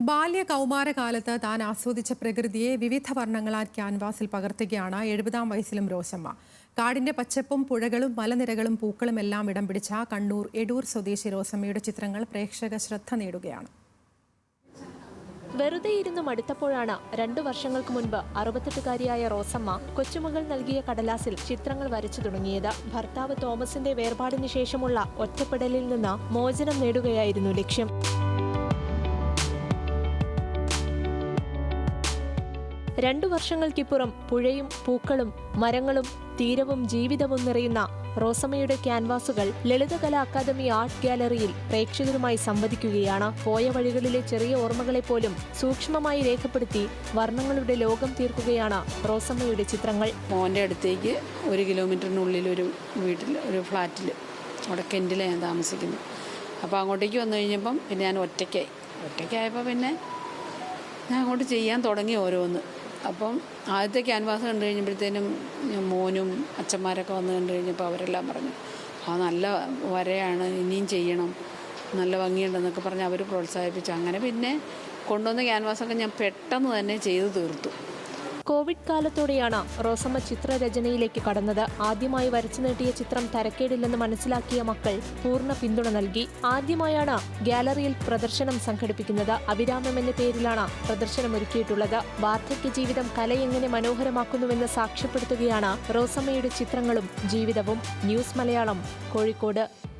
ബാല്യ കൗമാരകാലത്ത് താൻ ആസ്വദിച്ച പ്രകൃതിയെ വിവിധ വർണങ്ങളാൽ ക്യാൻവാസിൽ പകർത്തുകയാണ് എഴുപതാം വയസ്സിലും രോശമ്മ. കാടിന്റെ പച്ചപ്പും പുഴകളും മലനിരകളും പൂക്കളും എല്ലാം ഇടം പിടിച്ച കണ്ണൂർ എടൂർ സ്വദേശി റോസമ്മയുടെ ചിത്രങ്ങൾ പ്രേക്ഷക ശ്രദ്ധ നേടുകയാണ്. വെറുതെ ഇരുന്ന് മടുത്തപ്പോഴാണ് രണ്ടു വർഷങ്ങൾക്ക് മുൻപ് അറുപത്തെട്ടുകാരിയായ റോസമ്മ കൊച്ചുമകൾ നൽകിയ കടലാസിൽ ചിത്രങ്ങൾ വരച്ചു തുടങ്ങിയത്. ഭർത്താവ് തോമസിന്റെ വേർപാടിന് ശേഷമുള്ള ഒറ്റപ്പെടലിൽ നിന്ന് മോചനം നേടുകയായിരുന്നു ലക്ഷ്യം. രണ്ടു വർഷങ്ങൾക്കിപ്പുറം പുഴയും പൂക്കളും മരങ്ങളും തീരവും ജീവിതവും നിറയുന്ന റോസമ്മയുടെ ക്യാൻവാസുകൾ ലളിതകലാ അക്കാദമി ആർട്ട് ഗാലറിയിൽ പ്രേക്ഷകരുമായി സംവദിക്കുകയാണ്. പോയ വഴികളിലെ ചെറിയ ഓർമ്മകളെ പോലും സൂക്ഷ്മമായി രേഖപ്പെടുത്തി വർണങ്ങളുടെ ലോകം തീർക്കുകയാണ് റോസമ്മയുടെ ചിത്രങ്ങൾ. മോന്റെ അടുത്തേക്ക് ഒരു കിലോമീറ്ററിനുള്ളിൽ ഒരു വീട്ടിൽ ഒരു ഫ്ലാറ്റിൽ അവിടെ കെന്റിലാണ് ഞാൻ താമസിക്കുന്നത്. അപ്പോൾ അങ്ങോട്ടേക്ക് വന്നു കഴിഞ്ഞപ്പം പിന്നെ ഞാൻ ഒറ്റയ്ക്കായി. ഒറ്റയ്ക്കായപ്പോൾ പിന്നെ ഞാൻ അങ്ങോട്ട് ചെയ്യാൻ തുടങ്ങി ഓരോന്ന്. അപ്പം ആദ്യത്തെ ക്യാൻവാസ് കണ്ടു കഴിഞ്ഞപ്പോഴത്തേനും മോനും അച്ഛന്മാരൊക്കെ വന്ന് കണ്ടു കഴിഞ്ഞപ്പോൾ അവരെല്ലാം പറഞ്ഞു ആ നല്ല വരയാണ് ഇനിയും ചെയ്യണം നല്ല ഭംഗിയുണ്ടെന്നൊക്കെ പറഞ്ഞ് അവർ പ്രോത്സാഹിപ്പിച്ചു. അങ്ങനെ പിന്നെ കൊണ്ടുവന്ന ക്യാൻവാസൊക്കെ ഞാൻ പെട്ടെന്ന് തന്നെ ചെയ്തു തീർത്തു. കോവിഡ് കാലത്തോടെയാണ് റോസമ്മ ചിത്രരചനയിലേക്ക് കടന്നത്. ആദ്യമായി വരച്ചു നീട്ടിയ ചിത്രം തരക്കേടില്ലെന്ന് മനസ്സിലാക്കിയ മക്കൾ പൂർണ പിന്തുണ നൽകി. ആദ്യമായാണ് ഗാലറിയിൽ പ്രദർശനം സംഘടിപ്പിക്കുന്നത്. അവിരാമം എന്ന പേരിലാണ് പ്രദർശനം ഒരുക്കിയിട്ടുള്ളത് വാർദ്ധക്യ ജീവിതം കല എങ്ങനെ മനോഹരമാക്കുന്നുവെന്ന് സാക്ഷ്യപ്പെടുത്തുകയാണ് റോസമ്മയുടെ ചിത്രങ്ങളും ജീവിതവും. ന്യൂസ് മലയാളം കോഴിക്കോട്.